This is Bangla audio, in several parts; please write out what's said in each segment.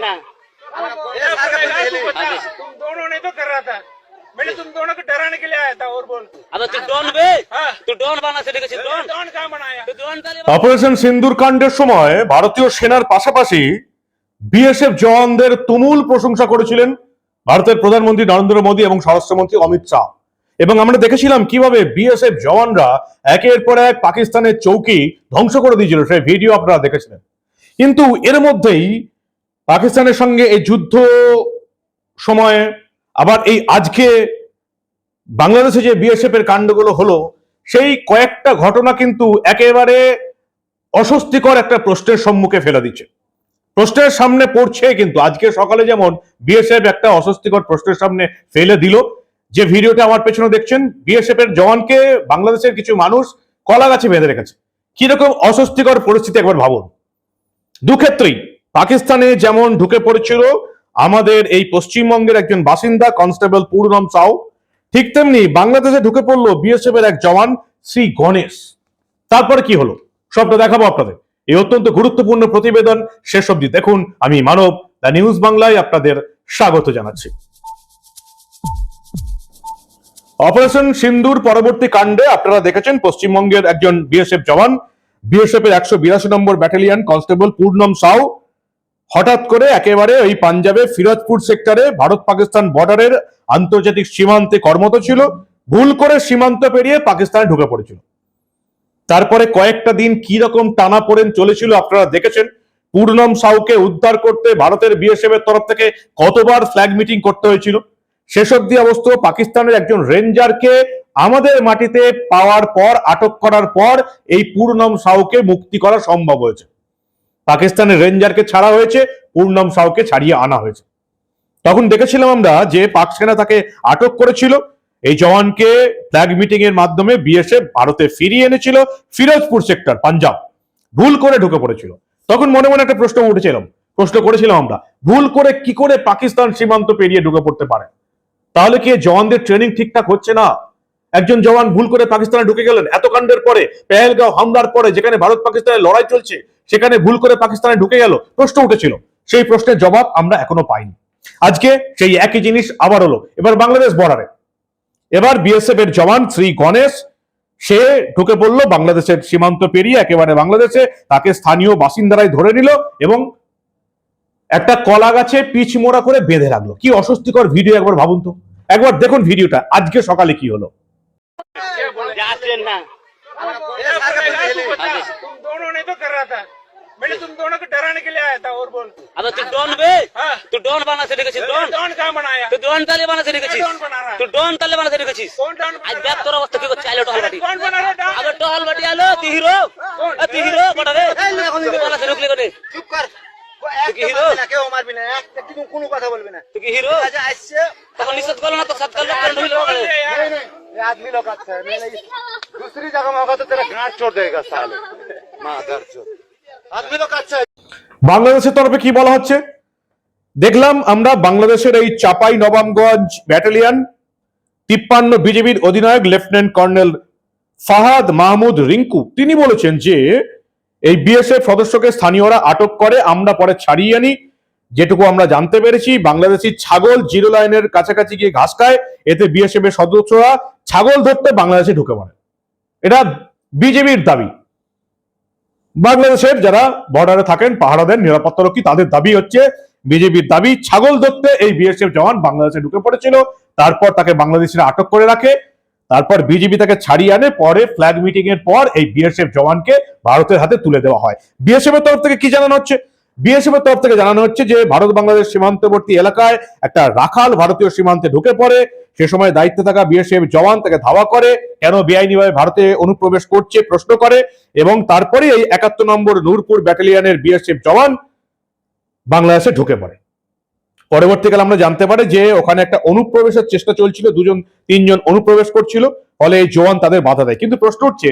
ना। तुम दोनों ने तो कर रहा था। मैंने तुम दोनों को डराने के लिए आया था और बोल तू। डॉन बे। तू डॉन बना से डॉन। डॉन बनाया? तू অপারেশন সিন্দুর কাণ্ডের সময় ভারতীয় সেনার পাশাপাশি বিএসএফ জওয়ানদের তুমুল প্রশংসা করেছিলেন ভারতের প্রধানমন্ত্রী নরেন্দ্র মোদী এবং স্বরাষ্ট্রমন্ত্রী অমিত শাহ। এবং আমরা দেখেছিলাম কীভাবে বিএসএফ জওয়ানরা একের পর এক পাকিস্তানের চৌকি ধ্বংস করে দিয়েছিল সেই ভিডিও আপনারা দেখেছিলেন। কিন্তু এর মধ্যেই পাকিস্তানের সঙ্গে এই যুদ্ধ সময়ে আবার এই আজকে বাংলাদেশে যে বিএসএফ এর কাণ্ডগুলো হলো, সেই কয়েকটা ঘটনা কিন্তু একেবারে অস্বস্তিকর একটা প্রশ্নের সম্মুখে ফেলে দিচ্ছে। প্রশ্নের সামনে পড়ছে কিন্তু, আজকে সকালে যেমন বিএসএফ একটা অস্বস্তিকর প্রশ্নের সামনে ফেলে দিল, যে ভিডিওটা আমার পেছনে দেখছেন বিএসএফ এর জওয়ানকে বাংলাদেশের কিছু মানুষ কলা গাছে বেঁধে রেখেছে। কীরকম অস্বস্তিকর পরিস্থিতি একবার ভাবুন। দুক্ষেত্রেই পাকিস্তানে যেমন ঢুকে পড়েছিল, আমাদের এই পশ্চিমবঙ্গের একজন বাসিন্দা, কনস্টেবল পূর্ণম সাউ। ঠিক তেমনি বাংলাদেশে ঢুকে পড়ল বিএসএফ এর এক জওয়ান, শ্রী গণেশ। তারপরে কি হলো? সবটা দেখাবো আপনাদের। এই অত্যন্ত গুরুত্বপূর্ণ প্রতিবেদন শেষ অবধি দেখুন। আমি মানব, দ্য নিউজ বাংলায় আপনাদের স্বাগত জানাচ্ছি। অপারেশন সিন্দুর পরবর্তী কাণ্ডে আপনারা দেখেছেন, পশ্চিমবঙ্গের একজন বিএসএফ জওয়ান বিএসএফ এর একশো বিরাশি নম্বর ব্যাটালিয়ন কনস্টেবল পূর্ণম সাউ। হঠাৎ করে একেবারে ওই পাঞ্জাবে ফিরোজপুর সেক্টরে ভারত পাকিস্তান বর্ডারের আন্তর্জাতিক সীমান্তে কর্মরত ছিল। ভুল করে সীমান্ত পেরিয়ে পাকিস্তানে ঢুকে পড়েছিল। তারপরে কয়েকটা দিন কি রকম টানা পড়েন চলেছিল আপনারা দেখেছেন। পূর্ণম সাউকে উদ্ধার করতে ভারতের বিএসএফ এর তরফ থেকে কতবার ফ্ল্যাগ মিটিং করতে হয়েছিল। শেষ অব্দি অবস্থ পাকিস্তানের একজন রেঞ্জারকে আমাদের মাটিতে পাওয়ার পর, আটক করার পর এই পূর্ণম সাউকে মুক্তি করা সম্ভব হয়েছে। পাকিস্তানের রেঞ্জারকে ছাড়া হয়েছে, পূর্ণম সাউকে ছাড়িয়ে আনা হয়েছে। তখন দেখেছিলাম আমরা যে পাক সেনা তাকে আটক করেছিল। এই জওয়ানকে ফ্ল্যাগ মিটিং এর মাধ্যমে বিএসএফ ভারতে ফিরিয়ে এনেছিল, ফিরোজপুর সেক্টর, পাঞ্জাব। ভুল করে ঢুকে পড়েছিল। তখন মনে মনে একটা প্রশ্ন উঠেছিলাম, প্রশ্ন করেছিলাম আমরা, ভুল করে কি করে পাকিস্তান সীমান্ত পেরিয়ে ঢুকে পড়তে পারে? তাহলে কি জওয়ানদের ট্রেনিং ঠিকঠাক হচ্ছে না? একজন জওয়ান ভুল করে পাকিস্তানে ঢুকে গেলেন, এত কাণ্ডের পরে, পেহেলগাঁও হামলার পরে, যেখানে ভারত পাকিস্তানের লড়াই চলছে সেখানে ভুল করে পাকিস্তানে ঢুকে গেল, প্রশ্ন উঠেছিল। সেই প্রশ্নের জবাব আমরা এখনও পাইনি। আজকে সেই একই জিনিস আবার হলো। এবার বাংলাদেশ বর্ডারে এবার বিএসএফ এর জওয়ান শ্রী গণেশ, সে ঢুকে পড়ল বাংলাদেশের সীমান্ত পেরিয়ে, একেবারে বাংলাদেশে। তাকে স্থানীয় বাসিন্দারাই ধরে নিল এবং একটা কলা গাছে পিচ মোড়া করে বেঁধে রাখল। কি অস্বস্তিকর ভিডিও একবার ভাবুন তো। একবার দেখুন ভিডিওটা। আজকে সকালে কি হলো? क्या बोल যাচ্ছেন না ये सारे पहले तुम बता, तुम दोनों ने तो कर रहा था मैंने तुम दोनों को डराने के लिए आया था और बोल अब तू डॉन बे हाँ। तू डॉन बना से দেখেছিস ডন डॉन कहाँ बनाया তুই ডন তাহলে বানাতে দেখেছিস ডন বানা রা। তুই ডন তাহলে বানাতে দেখেছিস कौन डॉन बना আজ रहा? দেখ তোর অবস্থা কি করছে আইলো টহল বাটি कौन बना रहा डॉन আবে টহল বাটি আলো তুই হিরো এ, তুই হিরো বড় রে তুই বানাতে ঢুকলি কোনে চুপ কর ও তুই কি একটা হিরো? মারবি না কেউ মারবি না একটা কিন্তু কোনো কথা বলবি না তুই কি হিরো আজ আসছে তখন নিষেধ করলো না তো সৎকার লোক কেন आदमी लोग अच्छा है नहीं नहीं दूसरी जगह में होगा तो तेरा गांठ छोड़ देगा साले मादर चोद आदमी लोग अच्छा है বাংলাদেশের তরফে কি বলা হচ্ছে দেখলাম আমরা বাংলাদেশের এই চাপাই নবাবগঞ্জ ব্যাটালিয়ন তিপ্পান্ন বিজেপির অধিনায়ক লেফটেন্যান্ট কর্নেল ফাহাদ মাহমুদ রিঙ্কু তিনি বলেছেন যে এই বিএসএফ সদস্যকে স্থানীয়রা আটক করে আমরা পরে ছাড়িয়ে আনি যেটুকু আমরা জানতে পেরেছি, বাংলাদেশি ছাগল জিরো লাইনের কাছাকাছি গিয়ে ঘাস খায়, এতে বিএসএফ এর সদস্যরা ছাগল ধরতে বাংলাদেশে ঢুকে পড়ে। এটা বিজেপির দাবি। বাংলাদেশের যারা বর্ডারে থাকেন পাহারা দেন নিরাপত্তারক্ষী তাদের দাবি হচ্ছে, বিজেপির দাবি ছাগল ধরতে এই বিএসএফ জওয়ান বাংলাদেশে ঢুকে পড়েছিল, তারপর তাকে বাংলাদেশিরা আটক করে রাখে, তারপর বিজেপি তাকে ছাড়িয়ে আনে, পরে ফ্ল্যাগ মিটিং এর পর এই বিএসএফ জওয়ানকে ভারতের হাতে তুলে দেওয়া হয়। বিএসএফ এর তরফ থেকে কি জানানো হচ্ছে? বিএসএফ এর তরফ থেকে জানানো হচ্ছে যে ভারত বাংলাদেশ সীমান্তবর্তী এলাকায় একটা রাখাল ভারতীয় সীমান্তে ঢুকে পড়ে। সে সময় দায়িত্বে থাকা বিএসএফ জওয়ান তাকে ধাওয়া করে, কেন বেআইনিভাবে ভারতে অনুপ্রবেশ করছে প্রশ্ন করে এবং তারপরে এই একাত্তর নম্বর নূরপুর ব্যাটালিয়নের বিএসএফ জওয়ান বাংলাদেশে ঢুকে পড়ে। পরবর্তীকালে আমরা জানতে পারি যে ওখানে একটা অনুপ্রবেশের চেষ্টা চলছিল, দুজন, তিনজন অনুপ্রবেশ করছিল, ফলে এই জওয়ান তাদের বাধা দেয়। কিন্তু প্রশ্ন হচ্ছে,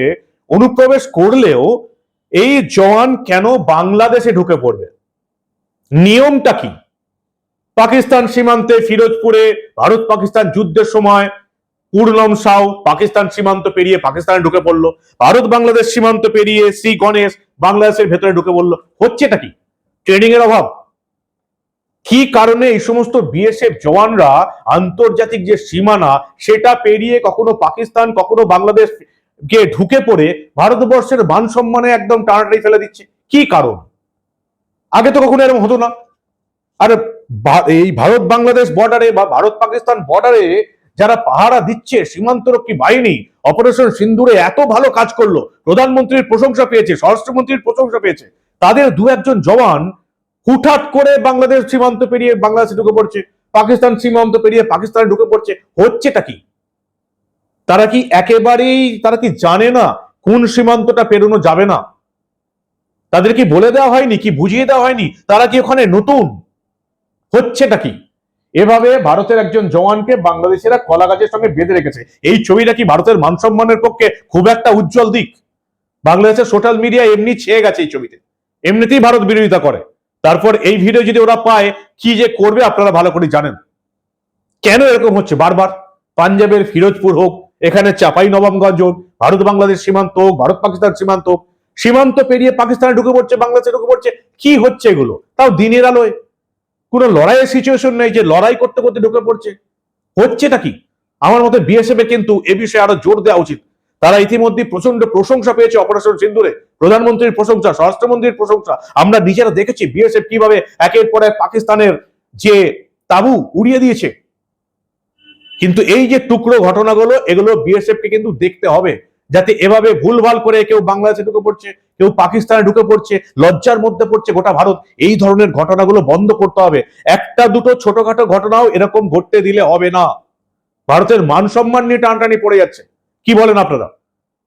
অনুপ্রবেশ করলেও এই জওয়ান কেন বাংলাদেশে ঢুকে পড়বে? নিয়মটা কি? পাকিস্তান সীমান্তে ফিরোজপুরে, ভারত পাকিস্তান যুদ্ধের সময় পূর্ণম সাউ পাকিস্তান সীমান্ত পেরিয়ে পাকিস্তানে ঢুকে পড়ল। ভারত বাংলাদেশ সীমান্ত পেরিয়ে শ্রী গণেশ বাংলাদেশের ভেতরে ঢুকে পড়ল। হচ্ছেটা কি? ট্রেনিং এর অভাব। কি কারণে এই সমস্ত বিএসএফ জওয়ানরা আন্তর্জাতিক যে সীমানা, সেটা পেরিয়ে কখনো পাকিস্তান, কখনো বাংলাদেশ কে ঢুকে পড়ে ভারতবর্ষের মান সম্মানে একদম টানাটানি ফেলে দিচ্ছে। কি কারণ? আগে তো কখনো এরকম হতো না। আর এই ভারত বাংলাদেশ বর্ডারে বা ভারত পাকিস্তান বর্ডারে যারা পাহারা দিচ্ছে, সীমান্তরক্ষী বাহিনী অপারেশন সিন্দুরে এত ভালো কাজ করল, প্রধানমন্ত্রীর প্রশংসা পেয়েছে, স্বরাষ্ট্রমন্ত্রীর প্রশংসা পেয়েছে, তাদের দু একজন জওয়ান হুটহাট করে বাংলাদেশ সীমান্ত পেরিয়ে বাংলাদেশে ঢুকে পড়ছে, পাকিস্তান সীমান্ত পেরিয়ে পাকিস্তানে ঢুকে পড়ছে, হচ্ছেটা কি? তারা কি একেবারেই, তারা কি জানে না কোন সীমান্তটা পেরোনো যাবে না? তাদের কি বলে দেওয়া হয়নি, কি বুঝিয়ে দেওয়া হয়নি? তারা কি ওখানে নতুন? হচ্ছেটা কি? এভাবে ভারতের একজন জওয়ানকে বাংলাদেশেরা কলা গাছের সঙ্গে বেঁধে রেখেছে। এই ছবিটা কি ভারতের মান সম্মানের পক্ষে খুব একটা উজ্জ্বল দিক? বাংলাদেশের সোশ্যাল মিডিয়া এমনি ছেয়ে গেছে এই ছবিতে। এমনিতেই ভারত বিরোধিতা করে। তারপর এই ভিডিও যদি ওরা পায়, কি যে করবে আপনারা ভালো করে জানেন। কেন এরকম হচ্ছে? বারবার পাঞ্জাবের ফিরোজপুর হোক এখানে চাপাই নবাবগঞ্জ হোক, ভারত বাংলাদেশ সীমান্ত ভারত পাকিস্তান সীমান্ত সীমান্ত পেরিয়ে পাকিস্তানে ঢুকে পড়ছে, বাংলাদেশে ঢুকে পড়ছে, কি হচ্ছে এগুলো? তাও দিনের আলোয়। কোনো লড়াইয়ের সিচুয়েশন নেই যে লড়াই করতে করতে ঢুকে পড়ছে। হচ্ছেটা কি? আমার মতে বিএসএফ এ কিন্তু এ বিষয়ে আরও জোর দেওয়া উচিত। তারা ইতিমধ্যে প্রচণ্ড প্রশংসা পেয়েছে অপারেশন সিন্দুরে। প্রধানমন্ত্রীর প্রশংসা, স্বরাষ্ট্রমন্ত্রীর প্রশংসা। আমরা নিজেরা দেখেছি বিএসএফ কীভাবে একের পর এক পাকিস্তানের যে তাবু উড়িয়ে দিয়েছে। কিন্তু এই যে টুকরো ঘটনাগুলো, এগুলো বিএসএফ কে কিন্তু দেখতে হবে, যাতে এভাবে ভুলভাল করে কেউ বাংলাদেশে ঢুকে পড়ছে, কেউ পাকিস্তানে ঢুকে পড়ছে, লজ্জার মধ্যে পড়ছে গোটা ভারত, এই ধরনের ঘটনাগুলো বন্ধ করতে হবে। একটা দুটো ছোটখাটো ঘটনাও এরকম ঘটতে দিলে হবে না। ভারতের মান সম্মান নিয়ে টানটানি পড়ে যাচ্ছে। কি বলেন আপনারা?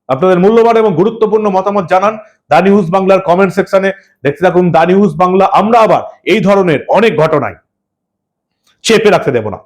আপনাদের মূল্যবান এবং গুরুত্বপূর্ণ মতামত জানান দা নিউজ বাংলার কমেন্ট সেকশনে দেখতে থাকুন দা নিউজ বাংলা। আমরা আবার এই ধরনের অনেক ঘটনায় চেপে রাখতে দেব না।